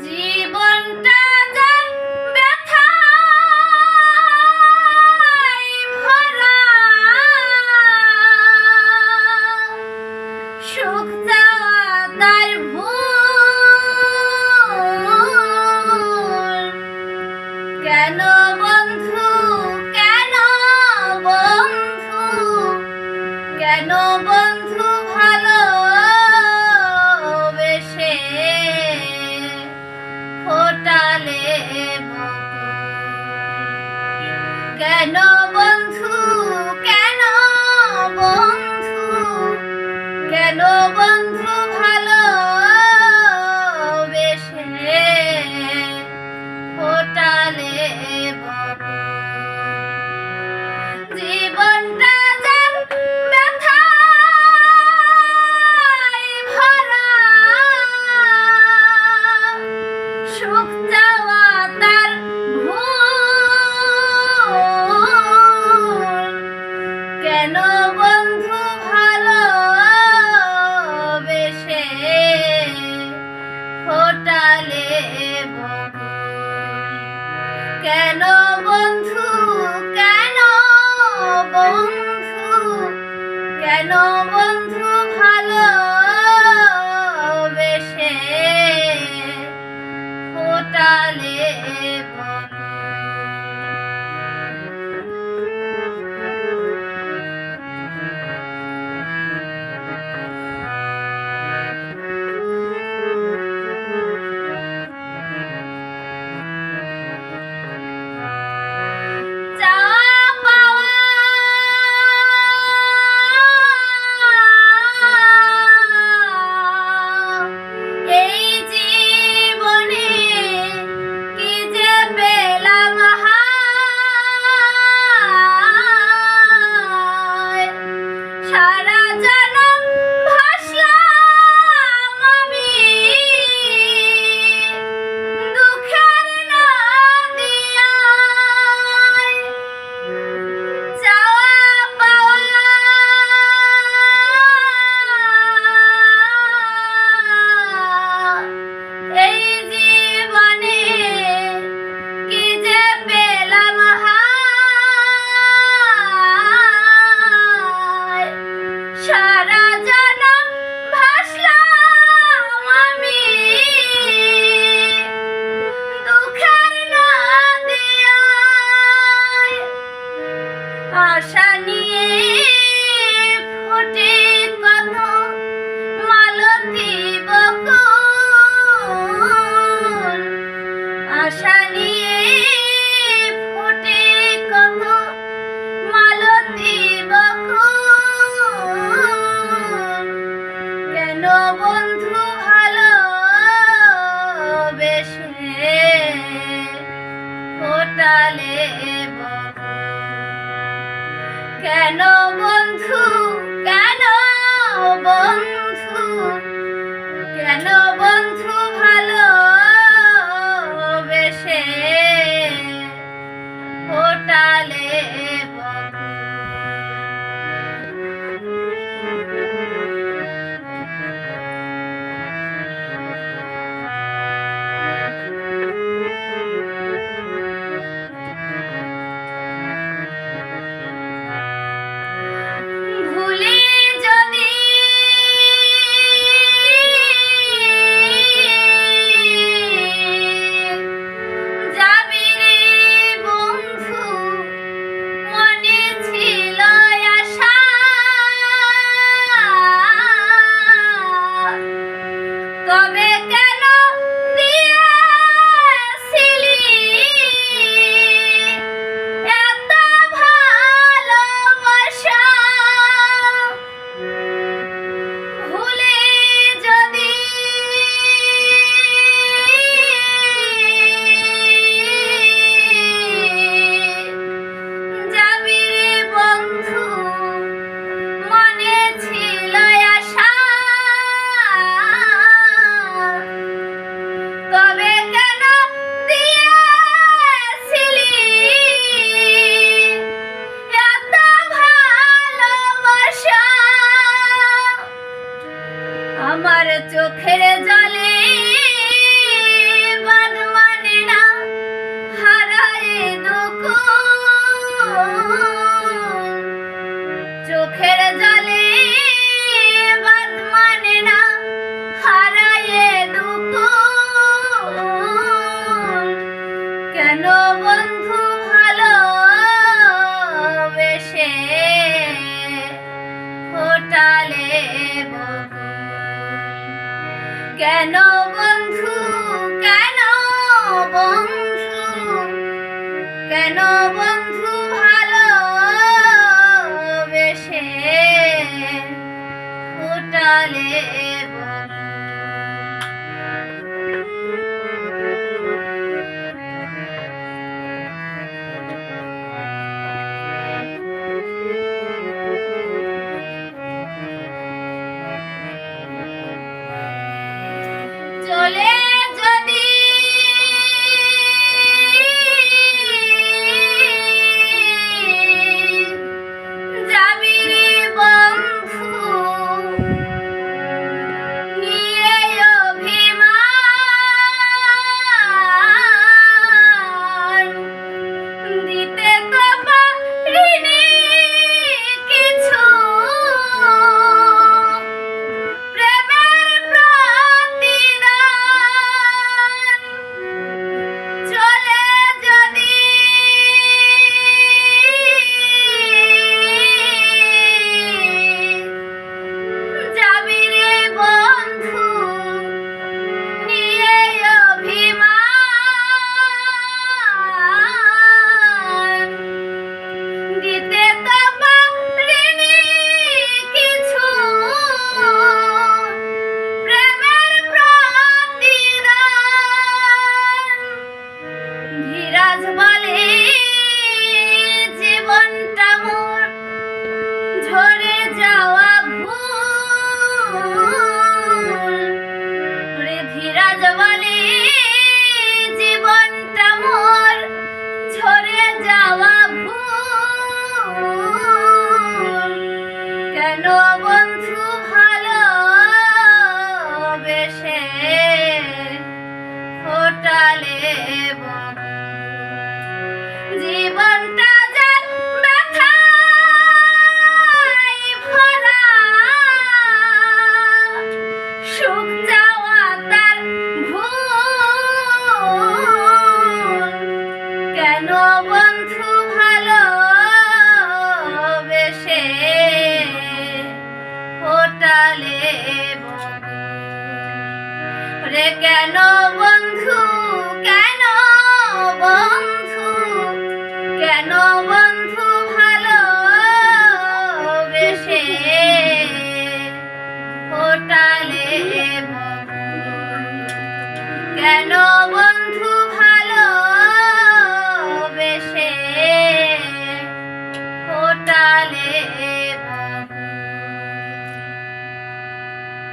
Bye. কেন বন্ধু? কেন বন্ধু? কেন বন্ধু ভালো বেশে ফোটালে জীবনটা যার ব্যথায় ভরা। সুখ কেন বন্ধু কেন বন্ধু কেন বন্ধু? কেন দিতে তো পারিনি। কেন বন। রে কেন